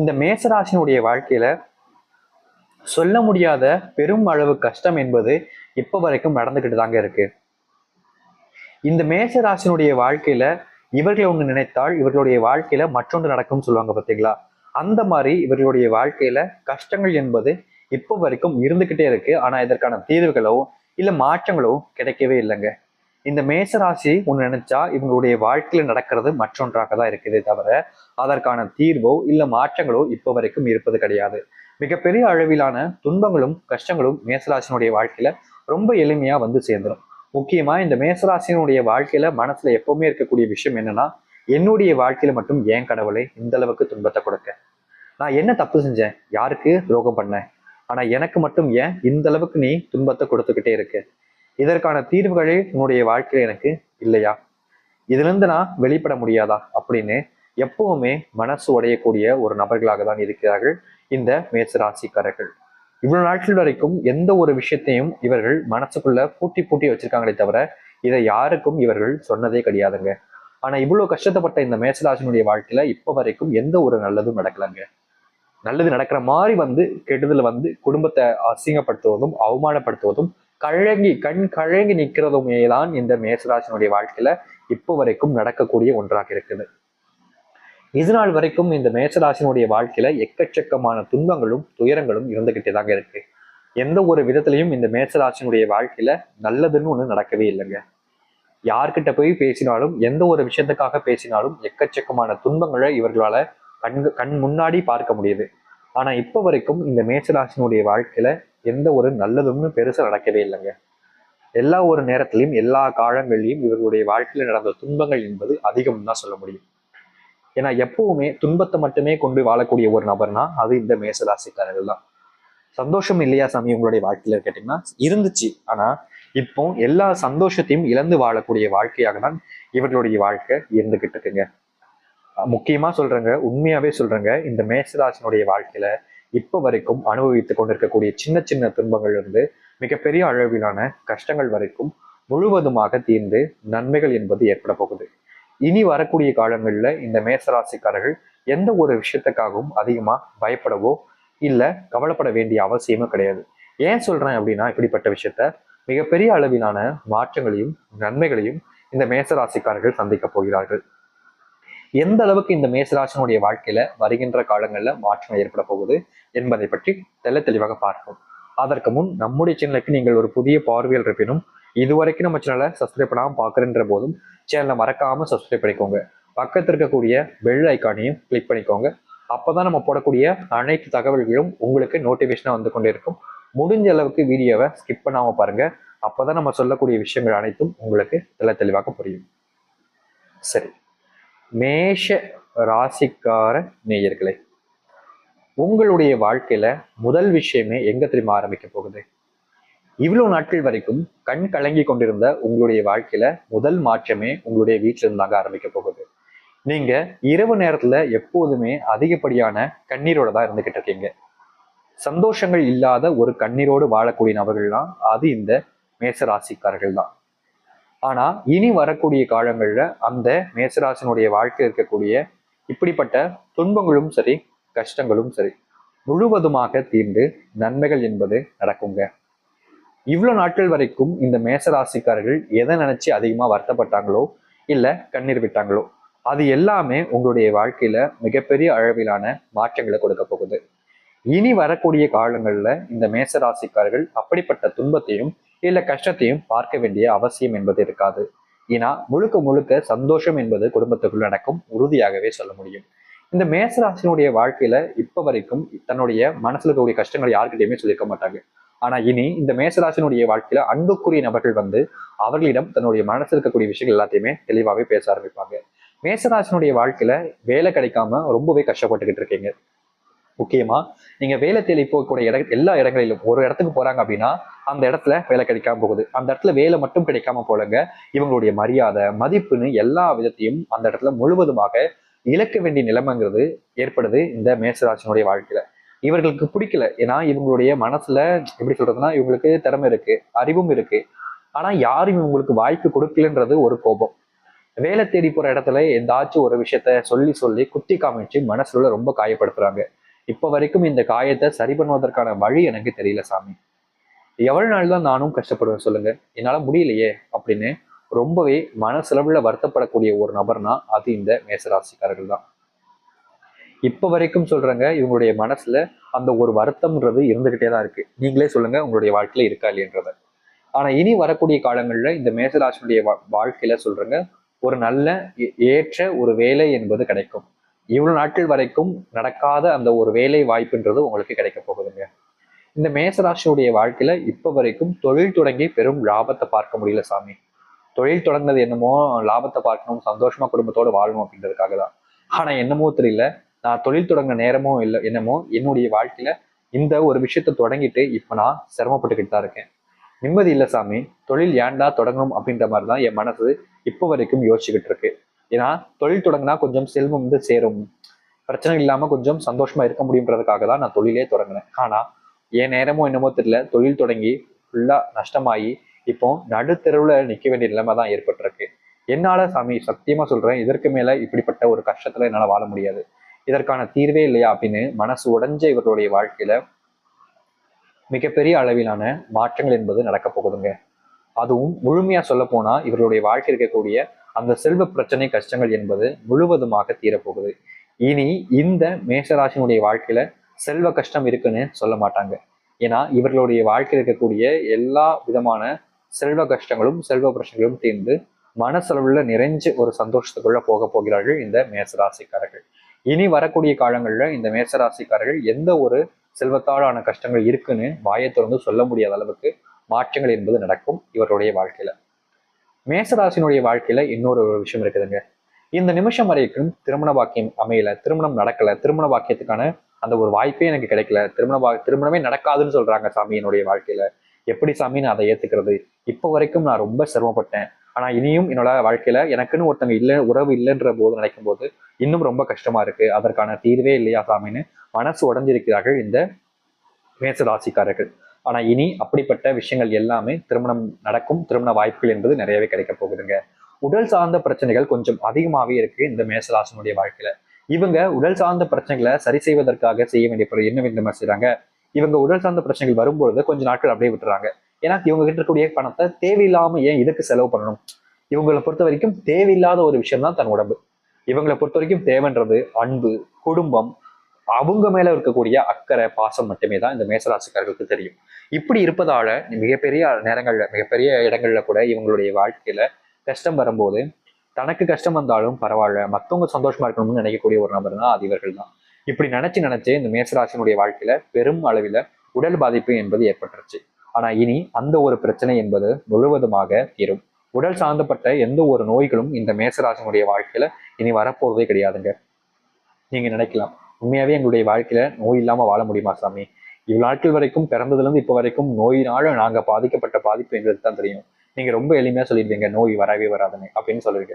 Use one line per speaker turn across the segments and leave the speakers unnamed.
இந்த மேசராசினுடைய வாழ்க்கையில சொல்ல முடியாத பெரும் அளவு கஷ்டம் என்பது இப்ப வரைக்கும் நடந்துகிட்டு தாங்க இருக்கு. இந்த மேசராசினுடைய வாழ்க்கையில இவர்களை ஒன்று நினைத்தால் இவர்களுடைய வாழ்க்கையில மற்றொன்று நடக்கும்னு சொல்லுவாங்க பார்த்தீங்களா அந்த மாதிரி இவர்களுடைய வாழ்க்கையில கஷ்டங்கள் என்பது இப்போ வரைக்கும் இருந்துகிட்டே இருக்கு. ஆனா இதற்கான தீர்வுகளோ இல்ல மாற்றங்களோ கிடைக்கவே இல்லைங்க. இந்த மேசராசி ஒன்று நினைச்சா இவங்களுடைய வாழ்க்கையில் நடக்கிறது மற்றொன்றாக தான் இருக்குதே தவிர அதற்கான தீர்வோ இல்லை மாற்றங்களோ இப்போ வரைக்கும் இருப்பது கிடையாது. மிகப்பெரிய அளவிலான துன்பங்களும் கஷ்டங்களும் மேசராசினுடைய வாழ்க்கையில ரொம்ப எளிமையா வந்து சேர்ந்துடும் முக்கியமா இந்த மேசராசினுடைய வாழ்க்கையில மனசுல எப்பவுமே இருக்கக்கூடிய விஷயம் என்னன்னா என்னுடைய வாழ்க்கையில மட்டும் ஏன் கடவுளை இந்த அளவுக்கு துன்பத்தை கொடுக்க? நான் என்ன தப்பு செஞ்சேன்? யாருக்கு துரோகம் பண்ணேன் ஆனா எனக்கு மட்டும் ஏன் இந்த அளவுக்கு நீ துன்பத்தை கொடுத்துக்கிட்டே இருக்கு? இதற்கான தீர்வுகளே உன்னுடைய வாழ்க்கையில எனக்கு இல்லையா? இதுல இருந்து நான் வெளிப்பட முடியாதா? அப்படின்னு எப்பவுமே மனசு உடையக்கூடிய ஒரு நபர்களாக தான் இருக்கிறார்கள் இந்த மேசராசிக்காரர்கள். இவ்வளவு நாட்கள் வரைக்கும் எந்த ஒரு விஷயத்தையும் இவர்கள் மனசுக்குள்ள பூட்டி பூட்டி வச்சிருக்காங்களே தவிர இதை யாருக்கும் இவர்கள் சொன்னதே கிடையாதுங்க. ஆனா இவ்வளவு கஷ்டப்பட்ட இந்த மேசராசினுடைய வாழ்க்கையில இப்ப வரைக்கும் எந்த ஒரு நல்லதும் நடக்கலங்க. நல்லது நடக்கிற மாதிரி வந்து கெடுதல் வந்து குடும்பத்தை அசிங்கப்படுத்துவதும் அவமானப்படுத்துவதும் கழங்கி கண் கழங்கி நிற்கிறதுமே தான் இந்த மேசராசினுடைய வாழ்க்கையில இப்போ வரைக்கும் நடக்கக்கூடிய ஒன்றாக இருக்குது. இது நாள் வரைக்கும் இந்த மேசராசினுடைய வாழ்க்கையில எக்கச்சக்கமான துன்பங்களும் துயரங்களும் இருந்துகிட்டே தாங்க இருக்கு. எந்த ஒரு விதத்திலையும் இந்த மேசராசினுடைய வாழ்க்கையில நல்லதுன்னு ஒண்ணு நடக்கவே இல்லைங்க. யார்கிட்ட போய் பேசினாலும் எந்த ஒரு விஷயத்துக்காக பேசினாலும் எக்கச்சக்கமான துன்பங்களை இவர்களால கண் கண் முன்னாடி பார்க்க முடியுது. ஆனா இப்ப வரைக்கும் இந்த மேசராசினுடைய வாழ்க்கையில எந்த ஒரு நல்லதும்னு பெருசா நடக்கவே இல்லைங்க. எல்லா ஒரு நேரத்திலையும் எல்லா காலங்களிலையும் இவர்களுடைய வாழ்க்கையில நடந்த துன்பங்கள் என்பது அதிகம் தான் சொல்ல முடியும். ஏன்னா எப்பவுமே துன்பத்தை மட்டுமே கொண்டு வாழக்கூடிய ஒரு நபர்னா அது இந்த மேசராசிக்காரர்கள் தான். சந்தோஷம் இல்லையா சாமி உங்களுடைய வாழ்க்கையில கேட்டீங்கன்னா? இருந்துச்சு. ஆனா இப்போ எல்லா சந்தோஷத்தையும் இழந்து வாழக்கூடிய வாழ்க்கையாக தான் இவர்களுடைய வாழ்க்கை இருந்துகிட்டு இருக்குங்க. முக்கியமா சொல்றேங்க உண்மையாவே சொல்றேங்க இந்த மேசராசினுடைய வாழ்க்கையில இப்போ வரைக்கும் அனுபவித்துக் கொண்டிருக்கக்கூடிய சின்ன சின்ன துன்பங்கள் இருந்து மிகப்பெரிய அளவிலான கஷ்டங்கள் வரைக்கும் முழுவதுமாக தீர்ந்து நன்மைகள் என்பது ஏற்பட போகுது. இனி வரக்கூடிய காலங்களில் இந்த மேசராசிக்காரர்கள் எந்த ஒரு விஷயத்துக்காகவும் அதிகமா பயப்படவோ இல்ல கவலைப்பட வேண்டிய அவசியமும் கிடையாது. ஏன் சொல்றேன் அப்படின்னா இப்படிப்பட்ட விஷயத்த மிகப்பெரிய அளவிலான மாற்றங்களையும் நன்மைகளையும் இந்த மேசராசிக்காரர்கள் சந்திக்க போகிறார்கள். எந்த அளவுக்கு இந்த மேசராசனுடைய வாழ்க்கையில வருகின்ற காலங்கள்ல மாற்றம் ஏற்பட போகுது என்பதை பற்றி தெல்ல தெளிவாக பார்ப்போம். அதற்கு முன் நம்முடைய சேனலுக்கு நீங்கள் ஒரு புதிய பார்வையில் இருப்பினும் இதுவரைக்கும் நம்ம சேனலை சப்ஸ்கிரைப் பண்ணாமல் பார்க்குறன்ற போதும் சேனலை மறக்காம சப்ஸ்கிரைப் பண்ணிக்கோங்க. பக்கத்தில் இருக்கக்கூடிய பெல் ஐக்கானையும் கிளிக் பண்ணிக்கோங்க. அப்பதான் நம்ம போடக்கூடிய அனைத்து தகவல்களும் உங்களுக்கு நோட்டிஃபிகேஷனாக வந்து கொண்டே இருக்கும். முடிஞ்ச அளவுக்கு வீடியோவை ஸ்கிப் பண்ணாமல் பாருங்க. அப்போதான் நம்ம சொல்லக்கூடிய விஷயங்கள் அனைத்தும் உங்களுக்கு தெள்ள தெளிவாக புரியும். சரி. மேஷ ராசிக்கார நேயர்களே உங்களுடைய வாழ்க்கையில முதல் விஷயமே எங்க தெரியுமா ஆரம்பிக்க போகுது? இவ்வளவு நாட்கள் வரைக்கும் கண் கலங்கி கொண்டிருந்த உங்களுடைய வாழ்க்கையில முதல் மாற்றமே உங்களுடைய வீட்டில இருந்தாங்க ஆரம்பிக்க போகுது. நீங்க இரவு நேரத்துல எப்போதுமே அதிகப்படியான கண்ணீரோட தான் இருந்துகிட்டு இருக்கீங்க. சந்தோஷங்கள் இல்லாத ஒரு கண்ணீரோடு வாழக்கூடிய நபர்கள்லாம் அது இந்த மேசராசிக்காரர்கள் தான். ஆனா இனி வரக்கூடிய காலங்கள்ல அந்த மேசராசினுடைய வாழ்க்கை இருக்கக்கூடிய இப்படிப்பட்ட துன்பங்களும் சரி கஷ்டங்களும் சரி முழுவதுமாக தீர்ந்து நன்மைகள் என்பது நடக்குங்க. இவ்வளவு நாட்கள் வரைக்கும் இந்த மேசராசிக்காரர்கள் எதை நினைச்சு அதிகமா வருத்தப்பட்டாங்களோ இல்ல கண்ணீர் விட்டாங்களோ அது எல்லாமே உங்களுடைய வாழ்க்கையில மிகப்பெரிய அளவிலான மாற்றங்களை கொடுக்க போகுது. இனி வரக்கூடிய காலங்கள்ல இந்த மேசராசிக்காரர்கள் அப்படிப்பட்ட துன்பத்தையும் இல்லை கஷ்டத்தையும் பார்க்க வேண்டிய அவசியம் என்பது இருக்காது. ஏன்னா முழுக்க முழுக்க சந்தோஷம் என்பது குடும்பத்துக்குள் நடக்கும் உறுதியாகவே சொல்ல முடியும். இந்த மேசராசினுடைய வாழ்க்கையில இப்ப வரைக்கும் தன்னுடைய மனசுல இருக்கக்கூடிய கஷ்டங்களை யாருக்கிட்டையுமே சொல்லியிருக்க மாட்டாங்க. ஆனா இனி இந்த மேசராசினுடைய வாழ்க்கையில அன்புக்குரிய நபர்கள் வந்து அவர்களிடம் தன்னுடைய மனசுல இருக்கக்கூடிய விஷயங்கள் எல்லாத்தையுமே தெளிவாகவே பேச ஆரம்பிப்பாங்க. மேசராசினுடைய வாழ்க்கையில வேலை கிடைக்காம ரொம்பவே கஷ்டப்பட்டுக்கிட்டு இருக்கீங்க. முக்கியமா நீங்க வேலை தேடி போகக்கூடிய இட எல்லா இடங்களிலும் ஒரு இடத்துக்கு போறாங்க அப்படின்னா அந்த இடத்துல வேலை கிடைக்காம போகுது. அந்த இடத்துல வேலை மட்டும் கிடைக்காம போலங்க இவங்களுடைய மரியாதை மதிப்புன்னு எல்லா விதத்தையும் அந்த இடத்துல முழுவதுமாக இழக்க வேண்டிய நிலைமைங்கிறது ஏற்படுது இந்த மேசராசினுடைய வாழ்க்கையில. இவர்களுக்கு பிடிக்கல. ஏன்னா இவங்களுடைய மனசுல எப்படி சொல்றதுன்னா இவங்களுக்கு திறமை இருக்கு அறிவும் இருக்கு. ஆனா யாரும் இவங்களுக்கு வாய்ப்பு கொடுக்கலன்றது ஒரு கோபம். வேலை தேடி போற இடத்துல ஏதாச்சும் ஒரு விஷயத்த சொல்லி சொல்லி குத்தி காமிச்சு மனசுல ரொம்ப காயப்படுத்துறாங்க. இப்ப வரைக்கும் இந்த காயத்தை சரி பண்ணுவதற்கான வழி எனக்கு தெரியல சாமி. எவ்வளவு நாள் தான் நானும் கஷ்டப்படுவேன் சொல்லுங்க. என்னால முடியலையே அப்படின்னு ரொம்பவே மனசளவுல வருத்தப்படக்கூடிய ஒரு நபர்னா அது இந்த மேசராசிக்காரர்கள் தான். இப்ப வரைக்கும் சொல்றாங்க இவங்களுடைய மனசுல அந்த ஒரு வருத்தம்ன்றது இருந்துகிட்டே தான் இருக்கு. நீங்களே சொல்லுங்க உங்களுடைய வாழ்க்கையில இருக்கா இல்லையன்றத. ஆனா இனி வரக்கூடிய காலங்கள்ல இந்த மேசராசினுடைய வா- வாழ்க்கையில சொல்றங்க ஒரு நல்ல ஏற்ற ஒரு வேலை என்பது கிடைக்கும். இவ்வளவு நாட்கள் வரைக்கும் நடக்காத அந்த ஒரு வேலை வாய்ப்புன்றது உங்களுக்கு கிடைக்க போகுதுங்க இந்த மேசராசியுடைய வாழ்க்கையில இப்ப வரைக்கும் தொழில் தொடங்கி பெரும் லாபத்தை பார்க்க முடியல சாமி. தொழில் தொடங்கினது என்னமோ லாபத்தை பார்க்கணும் சந்தோஷமா குடும்பத்தோடு வாழணும் அப்படின்றதுக்காக தான். ஆனா என்னமோ தெரியல நான் தொழில் தொடங்க நேரமோ இல்லை என்னமோ என்னுடைய வாழ்க்கையில இந்த ஒரு விஷயத்த தொடங்கிட்டு இப்ப நான் சிரமப்பட்டுக்கிட்டு தான் இருக்கேன். நிம்மதி இல்லை சாமி தொழில் ஏன்டா தொடங்கணும் அப்படின்ற மாதிரி தான் என் மனசு இப்போ வரைக்கும் யோசிச்சுக்கிட்டு இருக்கு. ஏன்னா தொழில் தொடங்கினா கொஞ்சம் செல்வம் வந்து சேரும். பிரச்சனை இல்லாம கொஞ்சம் சந்தோஷமா இருக்க முடியுன்றதுக்காக தான் நான் தொழிலே தொடங்கினேன். ஆனா என் நேரமோ என்னமோ தெரியல தொழில் தொடங்கி ஃபுல்லா நஷ்டமாயி இப்போ நடுத்தெருவுல நிக்க வேண்டிய நிலைமை தான் ஏற்பட்டிருக்கு. என்னால சாமி சத்தியமா சொல்றேன் இதற்கு மேல இப்படிப்பட்ட ஒரு கஷ்டத்துல என்னால வாழ முடியாது. இதற்கான தீர்வே இல்லையா அப்படின்னு மனசு உடைஞ்ச இவர்களுடைய வாழ்க்கையில மிகப்பெரிய அளவிலான மாற்றங்கள் என்பது நடக்க போகுதுங்க. அதுவும் முழுமையா சொல்ல போனா இவர்களுடைய வாழ்க்கை இருக்கக்கூடிய அந்த செல்வ பிரச்சனை கஷ்டங்கள் என்பது முழுவதுமாக தீரப்போகுது. இனி இந்த மேஷராசினுடைய வாழ்க்கையில செல்வ கஷ்டம் இருக்குன்னு சொல்ல மாட்டாங்க. ஏன்னா இவர்களுடைய வாழ்க்கையில் இருக்கக்கூடிய எல்லா விதமான செல்வ கஷ்டங்களும் செல்வ பிரச்சனைகளும் தீர்ந்து மனசளவுல நிறைஞ்சு ஒரு சந்தோஷத்துக்குள்ள போக போகிறார்கள் இந்த மேசராசிக்காரர்கள் இனி வரக்கூடிய காலங்களில் இந்த மேசராசிக்காரர்கள் எந்த ஒரு செல்வத்தாலான கஷ்டங்கள் இருக்குன்னு வாயை திறந்து சொல்ல முடியாத அளவுக்கு மாற்றங்கள் என்பது நடக்கும் இவருடைய வாழ்க்கையில. மேசராசினுடைய வாழ்க்கையில இன்னொரு ஒரு விஷயம் இருக்குதுங்க. இந்த நிமிஷம் வரைக்கும் திருமண வாக்கியம் அமையல திருமணம் நடக்கல திருமண வாக்கியத்துக்கான அந்த ஒரு வாய்ப்பே எனக்கு கிடைக்கல. திருமண வா திருமணமே நடக்காதுன்னு சொல்றாங்க சாமி என்னுடைய வாழ்க்கையில. எப்படி சாமி நான் அதை ஏத்துக்கிறது? இப்போ வரைக்கும் நான் ரொம்ப சிரமப்பட்டேன். ஆனா இனியும் என்னோட வாழ்க்கையில எனக்குன்னு ஒருத்தங்க இல்லை உறவு இல்லைன்ற போது நினைக்கும் போது இன்னும் ரொம்ப கஷ்டமா இருக்கு. அதற்கான தீர்வே இல்லையா சாமின்னு மனசு உடஞ்சிருக்கிறார்கள் இந்த மேச ராசிக்காரர்கள் ஆனா இனி அப்படிப்பட்ட விஷயங்கள் எல்லாமே திருமணம் நடக்கும். திருமண வாய்ப்புகள் என்பது நிறையவே கிடைக்க போகுதுங்க. உடல் சார்ந்த பிரச்சனைகள் கொஞ்சம் அதிகமாகவே இருக்கு இந்த மேசராசனுடைய வாழ்க்கையில. இவங்க உடல் சார்ந்த பிரச்சனைகளை சரி செய்வதற்காக செய்ய வேண்டிய பொருள் என்ன விதமா செய்யறாங்க இவங்க உடல் சார்ந்த பிரச்சனைகள் வரும்பொழுது கொஞ்ச நாட்கள் அப்படியே விட்டுறாங்க. ஏன்னா இவங்க கிட்ட இருக்கக்கூடிய பணத்தை தேவையில்லாம ஏன் இதுக்கு செலவு பண்ணணும்? இவங்களை பொறுத்த வரைக்கும் தேவையில்லாத ஒரு விஷயம் தான் தன் உடம்பு. இவங்களை பொறுத்த வரைக்கும் தேவைன்றது அன்பு குடும்பம் அவங்க மேல இருக்கக்கூடிய அக்கறை பாசம் மட்டுமே தான் இந்த மேசராசிக்காரர்களுக்கு தெரியும். இப்படி இருப்பதால மிகப்பெரிய நேரங்கள்ல மிகப்பெரிய இடங்கள்ல கூட இவங்களுடைய வாழ்க்கையில கஷ்டம் வரும்போது தனக்கு கஷ்டம் வந்தாலும் பரவாயில்ல மத்தவங்க சந்தோஷமா இருக்கணும்னு நினைக்கக்கூடிய ஒரு நபர் தான் அது இவர்கள் தான். இப்படி நினைச்சு நினைச்சு இந்த மேசராசினுடைய வாழ்க்கையில பெரும் அளவில உடல் பாதிப்பு என்பது ஏற்பட்டுருச்சு. ஆனா இனி அந்த ஒரு பிரச்சனை என்பது முழுவதுமாக தீரும். உடல் சார்ந்தப்பட்ட எந்த ஒரு நோய்களும் இந்த மேசராசினுடைய வாழ்க்கையில இனி வரப்போறதே கிடையாதுங்க. நீங்க நினைக்கலாம். உண்மையாவே எங்களுடைய வாழ்க்கையில நோய் இல்லாம வாழ முடியுமா சாமி? இவ்வளவு நாட்கள் வரைக்கும் பிறந்ததுல இருந்து இப்ப வரைக்கும் நோயினால நாங்க பாதிக்கப்பட்ட பாதிப்பு எங்களுக்கு தான் தெரியும். நீங்க ரொம்ப எளிமையா சொல்லிடுவீங்க நோய் வரவே வராதுன்னு அப்படின்னு சொல்லுவீங்க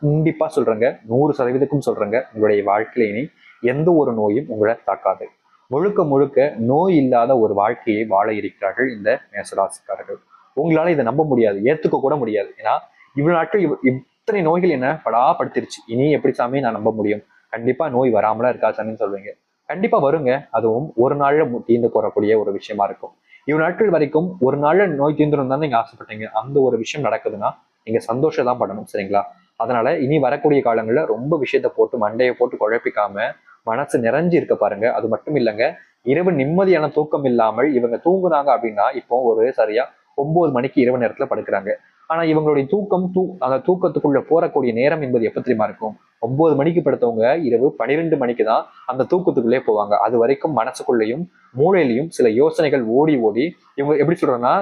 கண்டிப்பா சொல்றேங்க நூறு சதவீதக்கும் சொல்றேங்க உங்களுடைய வாழ்க்கையில இனி எந்த ஒரு நோயும் உங்களை தாக்காது. முழுக்க முழுக்க நோய் இல்லாத ஒரு வாழ்க்கையை வாழ இருக்கிறார்கள் இந்த மேசராசிக்காரர்கள். உங்களால இதை நம்ப முடியாது ஏத்துக்க கூட முடியாது. ஏன்னா இவ்வளவு நாட்கள் இவ்- இத்தனை நோய்கள் என்ன படாப்படுத்திருச்சு. இனி எப்படி சாமி நான் நம்ப முடியும்? கண்டிப்பா நோய் வராமலாம் இருக்கா சாமின்னு சொல்லுவீங்க. கண்டிப்பா வருங்க. அதுவும் ஒரு நாள்ல மு- தீர்ந்து போறக்கூடிய ஒரு விஷயமா இருக்கும். இவ்வளவு நாட்கள் வரைக்கும் ஒரு நாள்ல நோய் தீர்ந்துடும் தான் நீங்க ஆசைப்பட்டீங்க. அந்த ஒரு விஷயம் நடக்குதுன்னா நீங்க சந்தோஷம் தான் படணும் சரிங்களா? அதனால இனி வரக்கூடிய காலங்கள்ல ரொம்ப விஷயத்த போட்டு மண்டையை போட்டு குழப்பிக்காம மனசு நிறைஞ்சு இருக்க பாருங்க. அது மட்டும் இல்லைங்க. இரவு நிம்மதியான தூக்கம் இல்லாமல் இவங்க தூங்குனாங்க அப்படின்னா இப்போ ஒரு சரியா ஒன்பது மணிக்கு இரவு நேரத்துல படுக்கிறாங்க. ஆனா இவங்களுடைய தூக்கம் தூ அந்த தூக்கத்துக்குள்ள போறக்கூடிய நேரம் என்பது எப்ப தெரியுமா இருக்கும்? ஒன்பது மணிக்கு படுத்தவங்க இரவு பனிரெண்டு மணிக்கு தான் அந்த தூக்கத்துக்குள்ளே போவாங்க. அது வரைக்கும் மனசுக்குள்ளேயும் மூளையிலையும் சில யோசனைகள் ஓடி ஓடி இவங்க எப்படி சொல்றேன்னா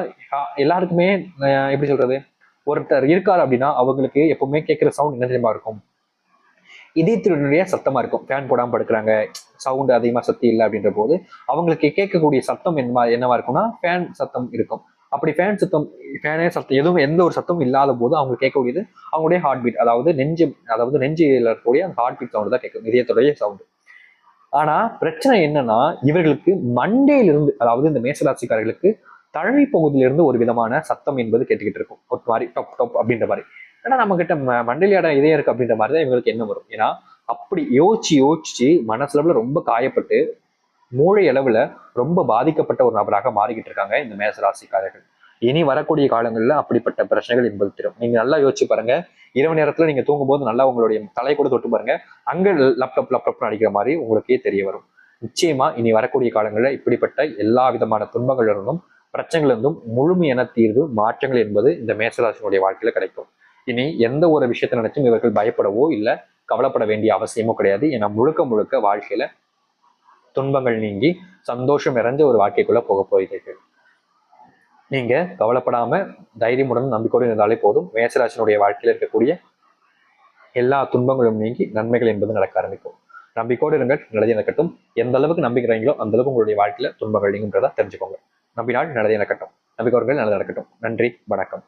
எல்லாருக்குமே எப்படி சொல்றது? ஒருத்தர் இருக்காரு அப்படின்னா அவங்களுக்கு எப்பவுமே கேட்குற சவுண்ட் என்ன தெரியுமா இருக்கும்? இதயத்தினுடைய சத்தமா இருக்கும். ஃபேன் போடாமல் படுக்கிறாங்க. சவுண்ட் அதிகமா சத்தி இல்லை அப்படின்ற போது அவங்களுக்கு கேட்கக்கூடிய சத்தம் என்ன என்னவா இருக்கும்னா ஃபேன் சத்தம் இருக்கும். அப்படி ஃபேன் சத்தம் ஃபேனே சத்தம் எதுவும் எந்த ஒரு சத்தமும் இல்லாத போது அவங்க கேட்கக்கூடியது அவங்களுடைய ஹார்ட் பீட் அதாவது நெஞ்சு அதாவது நெஞ்சில் இருக்கக்கூடிய அந்த ஹார்ட் பீட் சவுண்டு தான் கேட்கும் இதயத்துடைய சவுண்டு ஆனால் பிரச்சனை என்னன்னா இவர்களுக்கு மண்டையிலிருந்து அதாவது இந்த மேசராசிக்காரர்களுக்கு தழை பகுதியிலிருந்து ஒரு விதமான சத்தம் என்பது கேட்டுக்கிட்டு இருக்கும். ஒரு மாதிரி டொப் டொப் அப்படின்ற மாதிரி. ஏன்னா நம்ம கிட்ட ம- மண்டையில இதே இருக்கு அப்படின்ற மாதிரி தான் இவங்களுக்கு என்ன வரும். ஏன்னா அப்படி யோசிச்சு யோசிச்சு மனசுல ரொம்ப காயப்பட்டு மூளை அளவுல ரொம்ப பாதிக்கப்பட்ட ஒரு நபராக மாறிக்கிட்டு இருக்காங்க இந்த மேசராசிக்காரர்கள் இனி வரக்கூடிய காலங்கள்ல அப்படிப்பட்ட பிரச்சனைகள் என்பது தரும். நீங்க நல்லா யோசிச்சு பாருங்க. இரவு நேரத்துல நீங்க தூங்கும்போது நல்லா உங்களுடைய தலை கூட தொட்டு பாருங்க. அங்க லேப்டாப் லேப்டாப் அடிக்கிற மாதிரி உங்களுக்கே தெரிய வரும். நிச்சயமா இனி வரக்கூடிய காலங்களில் இப்படிப்பட்ட எல்லா விதமான துன்பங்கள் இருந்தும் பிரச்சனைகள் இருந்தும் முழுமையான தீர்வு மாற்றங்கள் என்பது இந்த மேசராசினுடைய வாழ்க்கையில கிடைக்கும். இனி எந்த ஒரு விஷயத்தை நினைச்சும் இவர்கள் பயப்படவோ இல்லை கவலைப்பட வேண்டிய அவசியமோ கிடையாது. ஏன்னா முழுக்க முழுக்க வாழ்க்கையில துன்பங்கள் நீங்கி சந்தோஷம் இறந்து ஒரு வாழ்க்கைக்குள்ள போக போகிறீர்கள். நீங்க கவலைப்படாம தைரியமுடன் நம்பிக்கையோடு இருந்தாலே போதும். மேசராசனுடைய வாழ்க்கையில் இருக்கக்கூடிய எல்லா துன்பங்களும் நீங்கி நன்மைகள் என்பது நடக்க ஆரம்பிக்கும். நம்பிக்கையோடு இருங்கள் நல்லதே நடக்கட்டும். எந்த அளவுக்கு நம்பிக்கிறீங்களோ அந்த அளவுக்கு உங்களுடைய வாழ்க்கையில துன்பங்கள் நீங்குன்றதா தெரிஞ்சுக்கோங்க. நம்பினால் நல்லதே நடக்கட்டும். நம்பிக்கோர்கள் நல்லது நடக்கட்டும். நன்றி வணக்கம்.